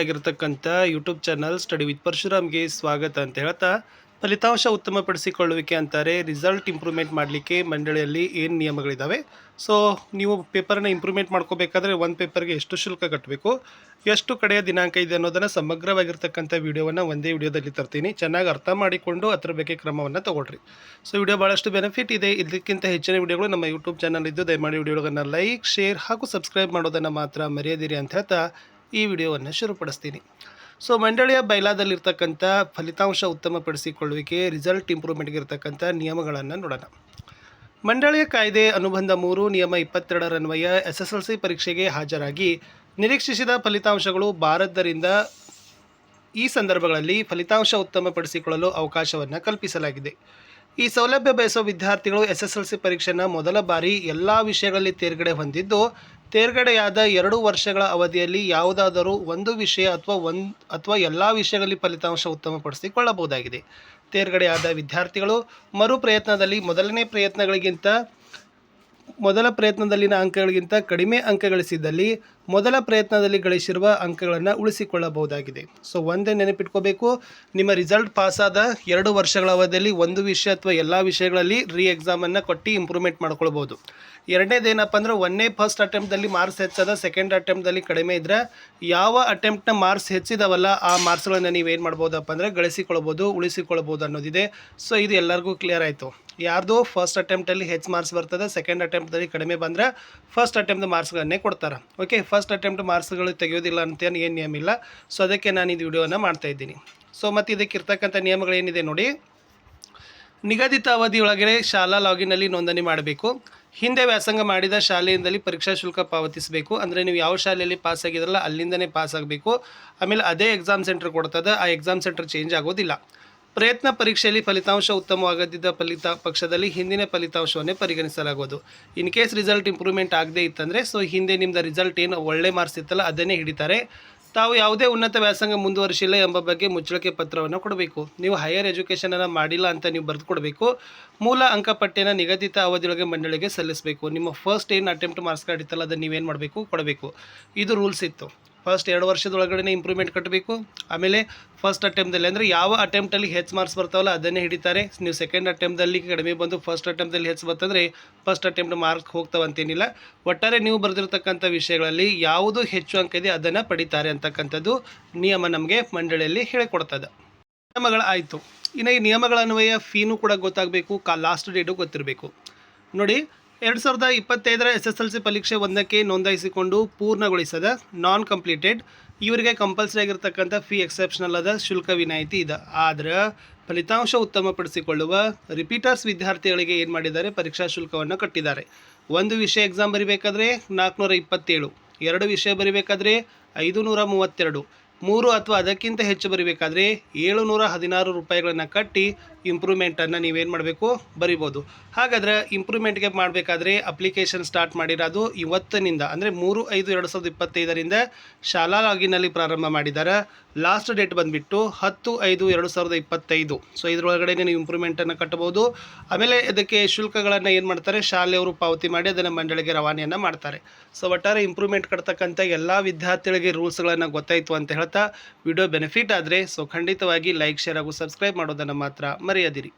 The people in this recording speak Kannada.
ಆಗಿರ್ತಕ್ಕಂಥ ಯೂಟ್ಯೂಬ್ ಚಾನಲ್ ಸ್ಟಡಿ ವಿತ್ ಪರಶುರಾಮ್ಗೆ ಸ್ವಾಗತ ಅಂತ ಹೇಳ್ತಾ, ಫಲಿತಾಂಶ ಉತ್ತಮಪಡಿಸಿಕೊಳ್ಳುವಿಕೆ ಅಂತಾರೆ. ರಿಸಲ್ಟ್ ಇಂಪ್ರೂವ್ಮೆಂಟ್ ಮಾಡಲಿಕ್ಕೆ ಮಂಡಳಿಯಲ್ಲಿ ಏನು ನಿಯಮಗಳಿದ್ದಾವೆ ಸೊ ನೀವು ಪೇಪರ್ನ ಇಂಪ್ರೂವ್ಮೆಂಟ್ ಮಾಡ್ಕೋಬೇಕಾದ್ರೆ ಒಂದು ಪೇಪರ್ಗೆ ಎಷ್ಟು ಶುಲ್ಕ ಕಟ್ಟಬೇಕು ಎಷ್ಟು ಕಡೆಯ ದಿನಾಂಕ ಇದೆ ಅನ್ನೋದನ್ನು ಸಮಗ್ರವಾಗಿರ್ತಕ್ಕಂಥ ವಿಡಿಯೋವನ್ನು ಒಂದೇ ವಿಡಿಯೋದಲ್ಲಿ ತರ್ತೀನಿ. ಚೆನ್ನಾಗಿ ಅರ್ಥ ಮಾಡಿಕೊಂಡು ಅದ್ರ ಬಗ್ಗೆ ಕ್ರಮವನ್ನು ತೊಗೊಳ್ರಿ. ಸೊ ವಿಡಿಯೋ ಭಾಳಷ್ಟು ಬೆನಿಫಿಟ್ ಇದೆ. ಇದಕ್ಕಿಂತ ಹೆಚ್ಚಿನ ವಿಡಿಯೋಗಳು ನಮ್ಮ ಯೂಟ್ಯೂಬ್ ಚಾನಲ್ ಇದ್ದು, ದಯಮಾಡಿ ವಿಡಿಯೋಗಳನ್ನು ಲೈಕ್ ಶೇರ್ ಹಾಗೂ ಸಬ್ಸ್ಕ್ರೈಬ್ ಮಾಡೋದನ್ನು ಮಾತ್ರ ಮರೆಯದಿರಿ ಅಂತ ಹೇಳ್ತಾ ಈ ವಿಡಿಯೋವನ್ನು ಶುರುಪಡಿಸ್ತೀನಿ. ಸೊ, ಮಂಡಳಿಯ ಬೈಲಾದಲ್ಲಿರ್ತಕ್ಕಂಥ ಫಲಿತಾಂಶ ಉತ್ತಮಪಡಿಸಿಕೊಳ್ಳುವಿಕೆ, ರಿಸಲ್ಟ್ ಇಂಪ್ರೂವ್ಮೆಂಟ್ಗೆ ಇರತಕ್ಕಂಥ ನಿಯಮಗಳನ್ನು ನೋಡೋಣ. ಮಂಡಳಿಯ ಕಾಯ್ದೆ ಅನುಬಂಧ ಮೂರು, ನಿಯಮ ಇಪ್ಪತ್ತೆರಡರನ್ವಯ ಎಸ್ ಎಸ್ ಎಲ್ ಸಿ ಪರೀಕ್ಷೆಗೆ ಹಾಜರಾಗಿ ನಿರೀಕ್ಷಿಸಿದ ಫಲಿತಾಂಶಗಳು ಬಾರದ್ದರಿಂದ ಈ ಸಂದರ್ಭಗಳಲ್ಲಿ ಫಲಿತಾಂಶ ಉತ್ತಮಪಡಿಸಿಕೊಳ್ಳಲು ಅವಕಾಶವನ್ನು ಕಲ್ಪಿಸಲಾಗಿದೆ. ಈ ಸೌಲಭ್ಯ ಬಯಸುವ ವಿದ್ಯಾರ್ಥಿಗಳು ಎಸ್ ಎಸ್ ಎಲ್ ಸಿ ಪರೀಕ್ಷೆಯನ್ನು ಮೊದಲ ಬಾರಿ ಎಲ್ಲ ವಿಷಯಗಳಲ್ಲಿ ತೇರ್ಗಡೆ ಹೊಂದಿದ್ದು ತೇರ್ಗಡೆಯಾದ ಎರಡು ವರ್ಷಗಳ ಅವಧಿಯಲ್ಲಿ ಯಾವುದಾದರೂ ಒಂದು ವಿಷಯ ಅಥವಾ ಒಂದು ಅಥವಾ ಎಲ್ಲ ವಿಷಯಗಳಲ್ಲಿ ಫಲಿತಾಂಶ ಉತ್ತಮಪಡಿಸಿಕೊಳ್ಳಬಹುದಾಗಿದೆ. ತೇರ್ಗಡೆಯಾದ ವಿದ್ಯಾರ್ಥಿಗಳು ಮರು ಪ್ರಯತ್ನದಲ್ಲಿ ಮೊದಲನೇ ಪ್ರಯತ್ನಗಳಿಗಿಂತ, ಮೊದಲ ಪ್ರಯತ್ನದಲ್ಲಿನ ಅಂಕಗಳಿಗಿಂತ ಕಡಿಮೆ ಅಂಕ ಗಳಿಸಿದ್ದಲ್ಲಿ ಮೊದಲ ಪ್ರಯತ್ನದಲ್ಲಿ ಗಳಿಸಿರುವ ಅಂಕಗಳನ್ನು ಉಳಿಸಿಕೊಳ್ಳಬಹುದಾಗಿದೆ. ಸೊ ಒಂದೇ ನೆನಪಿಟ್ಕೋಬೇಕು. ನಿಮ್ಮ ರಿಸಲ್ಟ್ ಪಾಸಾದ ಎರಡು ವರ್ಷಗಳ ಅವಧಿಯಲ್ಲಿ ಒಂದು ವಿಷಯ ಅಥವಾ ಎಲ್ಲ ವಿಷಯಗಳಲ್ಲಿ ರೀ ಎಕ್ಸಾಮನ್ನು ಕೊಟ್ಟು ಇಂಪ್ರೂವ್ಮೆಂಟ್ ಮಾಡ್ಕೊಳ್ಬೋದು. ಎರಡನೇದೇನಪ್ಪ ಅಂದರೆ ಒಂದೇ ಫಸ್ಟ್ ಅಟೆಂಪ್ಟಲ್ಲಿ ಮಾರ್ಕ್ಸ್ ಹೆಚ್ಚದ ಸೆಕೆಂಡ್ ಅಟೆಂಪ್ಟಲ್ಲಿ ಕಡಿಮೆ ಇದ್ದರೆ ಯಾವ ಅಟೆಂಪ್ಟ್ನ ಮಾರ್ಕ್ಸ್ ಹೆಚ್ಚಿದವಲ್ಲ ಆ ಮಾರ್ಕ್ಸ್ಗಳನ್ನು ನೀವೇನು ಮಾಡ್ಬೋದಪ್ಪ ಅಂದರೆ ಗಳಿಸಿಕೊಳ್ಬೋದು, ಉಳಿಸಿಕೊಳ್ಬೋದು ಅನ್ನೋದಿದೆ. ಸೊ ಇದು ಎಲ್ಲರಿಗೂ ಕ್ಲಿಯರ್ ಆಯಿತು. ಯಾರ್ದು ಫಸ್ಟ್ ಅಟೆಂಪ್ಟಲ್ಲಿ ಹೆಚ್ಚು ಮಾರ್ಕ್ಸ್ ಬರ್ತದೆ ಸೆಕೆಂಡ್ ಅಟೆಂಪ್ಟಲ್ಲಿ ಕಡಿಮೆ ಬಂದರೆ ಫಸ್ಟ್ ಅಟೆಂಪ್ಟ್ ಮಾರ್ಕ್ಸ್ಗಳನ್ನೇ ಕೊಡ್ತಾರೆ. ಓಕೆ ಫಸ್ಟ್ ಅಟೆಂಪ್ಟ್ ಮಾರ್ಕ್ಸ್ಗಳು ತೆಗೆಯೋದಿಲ್ಲ ಅಂತ ಏನು ನಿಯಮ ಇಲ್ಲ. ಸೊ ಅದಕ್ಕೆ ನಾನು ಇದು ವಿಡಿಯೋನ ಮಾಡ್ತಾ ಇದ್ದೀನಿ. ಸೊ ಮತ್ತು ಇದಕ್ಕೆ ಇರ್ತಕ್ಕಂಥ ನಿಯಮಗಳೇನಿದೆ ನೋಡಿ. ನಿಗದಿತ ಅವಧಿಯೊಳಗೆ ಶಾಲಾ ಲಾಗಿನಲ್ಲಿ ನೋಂದಣಿ ಮಾಡಬೇಕು. ಹಿಂದೆ ವ್ಯಾಸಂಗ ಮಾಡಿದ ಶಾಲೆಯಿಂದಲೇ ಪರೀಕ್ಷಾ ಶುಲ್ಕ ಪಾವತಿಸಬೇಕು. ಅಂದರೆ ನೀವು ಯಾವ ಶಾಲೆಯಲ್ಲಿ ಪಾಸ್ ಆಗಿದ್ರಲ್ಲ ಅಲ್ಲಿಂದನೇ ಪಾಸ್ ಆಗಬೇಕು. ಆಮೇಲೆ ಅದೇ ಎಕ್ಸಾಮ್ ಸೆಂಟರ್ ಕೊಡ್ತದೆ. ಆ ಎಕ್ಸಾಮ್ ಸೆಂಟರ್ ಚೇಂಜ್ ಆಗೋದಿಲ್ಲ. ಪ್ರಯತ್ನ ಪರೀಕ್ಷೆಯಲ್ಲಿ ಫಲಿತಾಂಶ ಉತ್ತಮವಾಗದಿದ್ದ ಫಲಿತ ಪಕ್ಷದಲ್ಲಿ ಹಿಂದಿನ ಫಲಿತಾಂಶವನ್ನೇ ಪರಿಗಣಿಸಲಾಗುವುದು. ಇನ್ ಕೇಸ್ ರಿಸಲ್ಟ್ ಇಂಪ್ರೂವ್ಮೆಂಟ್ ಆಗದೇ ಇತ್ತಂದರೆ, ಸೊ ಹಿಂದೆ ನಿಮ್ಮದು ರಿಸಲ್ಟ್ ಏನು ಒಳ್ಳೆ ಮಾರ್ಕ್ಸ್ ಇತ್ತಲ್ಲ, ಅದನ್ನೇ ಹಿಡಿತಾರೆ. ತಾವು ಯಾವುದೇ ಉನ್ನತ ವ್ಯಾಸಂಗ ಮುಂದುವರಿಸಿಲ್ಲ ಎಂಬ ಬಗ್ಗೆ ಮುಚ್ಚಳಿಕೆ ಪತ್ರವನ್ನು ಕೊಡಬೇಕು. ನೀವು ಹೈಯರ್ ಎಜುಕೇಷನನ್ನು ಮಾಡಿಲ್ಲ ಅಂತ ನೀವು ಬರೆದು ಕೊಡಬೇಕು. ಮೂಲ ಅಂಕಪಟ್ಟಿಯನ್ನು ನಿಗದಿತ ಅವಧಿಯೊಳಗೆ ಮಂಡಳಿಗೆ ಸಲ್ಲಿಸಬೇಕು. ನಿಮ್ಮ ಫಸ್ಟ್ ಏನು ಅಟೆಂಪ್ಟ್ ಮಾರ್ಕ್ಸ್ ಕಾರ್ಡ್ ಇತ್ತಲ್ಲ, ಅದನ್ನು ನೀವೇನು ಮಾಡಬೇಕು? ಕೊಡಬೇಕು. ಇದು ರೂಲ್ಸ್ ಇತ್ತು. ಫಸ್ಟ್ ಎರಡು ವರ್ಷದೊಳಗಡೆ ಇಂಪ್ರೂವ್ಮೆಂಟ್ ಕಟ್ಟಬೇಕು ಆಮೇಲೆ ಫಸ್ಟ್ ಅಟೆಂಪ್ಟಲ್ಲಿ ಅಂದರೆ ಯಾವ ಅಟೆಂಪ್ಟಲ್ಲಿ ಹೆಚ್ಚು ಮಾರ್ಕ್ಸ್ ಬರ್ತಾವಲ್ಲ ಅದನ್ನೇ ಹಿಡಿತಾರೆ. ನೀವು ಸೆಕೆಂಡ್ ಅಟೆಂಪ್ಟಲ್ಲಿ ಕಡಿಮೆ ಬಂದು ಫಸ್ಟ್ ಅಟೆಂಪ್ಟಲ್ಲಿ ಹೆಚ್ಚು ಬರ್ತಂದರೆ ಫಸ್ಟ್ ಅಟೆಂಪ್ಟ್ ಮಾರ್ಕ್ ಹೋಗ್ತಾವಂತೇನಿಲ್ಲ. ಒಟ್ಟಾರೆ ನೀವು ಬರೆದಿರ್ತಕ್ಕಂಥ ವಿಷಯಗಳಲ್ಲಿ ಯಾವುದು ಹೆಚ್ಚು ಅಂಕ ಇದೆ ಅದನ್ನು ಪಡಿತಾರೆ ಅಂತಕ್ಕಂಥದ್ದು ನಿಯಮ ನಮಗೆ ಮಂಡಳಿಯಲ್ಲಿ ಹೇಳಿಕೊಡ್ತದೆ. ನಿಯಮಗಳು ಆಯಿತು. ಇನ್ನು ಈ ನಿಯಮಗಳ ಅನ್ವಯ ಫೀನು ಕೂಡ ಗೊತ್ತಾಗಬೇಕು, ಕಾ ಲಾಸ್ಟ್ ಡೇಟು ಗೊತ್ತಿರಬೇಕು. ನೋಡಿ ಎರಡು ಸಾವಿರದ ಇಪ್ಪತ್ತೈದರ ಎಸ್ ಎಸ್ ಎಲ್ ಸಿ ಪರೀಕ್ಷೆ ಒಂದಕ್ಕೆ ನೋಂದಾಯಿಸಿಕೊಂಡು ಪೂರ್ಣಗೊಳಿಸದ ನಾನ್ ಕಂಪ್ಲೀಟೆಡ್ ಇವರಿಗೆ ಕಂಪಲ್ಸರಿ ಆಗಿರ್ತಕ್ಕಂಥ ಫೀ ಎಕ್ಸೆಪ್ಷನಲ್ ಅದ ಶುಲ್ಕ ವಿನಾಯಿತಿ ಇದೆ. ಆದ್ರೆ ಫಲಿತಾಂಶ ಉತ್ತಮಪಡಿಸಿಕೊಳ್ಳುವ ರಿಪೀಟರ್ಸ್ ವಿದ್ಯಾರ್ಥಿಗಳಿಗೆ ಏನು ಮಾಡಿದ್ದಾರೆ? ಪರೀಕ್ಷಾ ಶುಲ್ಕವನ್ನು ಕಟ್ಟಿದ್ದಾರೆ. ಒಂದು ವಿಷಯ ಎಕ್ಸಾಮ್ ಬರಿಬೇಕಾದ್ರೆ ನಾಲ್ಕುನೂರ ಇಪ್ಪತ್ತೇಳು, ಎರಡು ವಿಷಯ ಬರಿಬೇಕಾದ್ರೆ ಐದು ನೂರ ಮೂವತ್ತೆರಡು ಮೂರು ಅಥವಾ ಅದಕ್ಕಿಂತ ಹೆಚ್ಚು ಬರಿಬೇಕಾದ್ರೆ ಏಳುನೂರ ಹದಿನಾರು ರೂಪಾಯಿಗಳನ್ನು ಕಟ್ಟಿ ಇಂಪ್ರೂವ್ಮೆಂಟನ್ನು ನೀವೇನು ಮಾಡಬೇಕು? ಬರಿಬೋದು. ಹಾಗಾದ್ರೆ ಇಂಪ್ರೂವ್ಮೆಂಟ್ಗೆ ಮಾಡಬೇಕಾದ್ರೆ ಅಪ್ಲಿಕೇಶನ್ ಸ್ಟಾರ್ಟ್ ಮಾಡಿರೋದು ಇವತ್ತಿನಿಂದ, ಅಂದರೆ ಮೂರು ಐದು ಎರಡು ಸಾವಿರದ ಇಪ್ಪತ್ತೈದರಿಂದ ಶಾಲಾ ಲಾಗಿನಲ್ಲಿ ಪ್ರಾರಂಭ ಮಾಡಿದ್ದಾರೆ. ಲಾಸ್ಟ್ ಡೇಟ್ ಬಂದುಬಿಟ್ಟು ಹತ್ತು ಐದು ಎರಡು ಸಾವಿರದ ಇಪ್ಪತ್ತೈದು. ಸೊ ಇದರೊಳಗಡೆ ನೀವು ಇಂಪ್ರೂವ್ಮೆಂಟನ್ನು ಕಟ್ಟಬಹುದು ಆಮೇಲೆ ಇದಕ್ಕೆ ಶುಲ್ಕಗಳನ್ನು ಏನು ಮಾಡ್ತಾರೆ? ಶಾಲೆಯವರು ಪಾವತಿ ಮಾಡಿ ಅದನ್ನು ಮಂಡಳಿಗೆ ರವಾನೆಯನ್ನು ಮಾಡ್ತಾರೆ. ಸೊ ಒಟ್ಟಾರೆ ಇಂಪ್ರೂವ್ಮೆಂಟ್ ಕಟ್ತಕ್ಕಂಥ ಎಲ್ಲ ವಿದ್ಯಾರ್ಥಿಗಳಿಗೆ ರೂಲ್ಸ್ಗಳನ್ನು ಗೊತ್ತಾಯಿತು ಅಂತ ಹೇಳ್ತಾ ವಿಡಿಯೋ ಬೆನಿಫಿಟ್ ಆದರೆ ಸೊ ಖಂಡಿತವಾಗಿ ಲೈಕ್ ಶೇರ್ ಹಾಗೂ ಸಬ್ಸ್ಕ್ರೈಬ್ ಮಾಡೋದನ್ನು ಮಾತ್ರ ಮರೆಯದಿರಿ.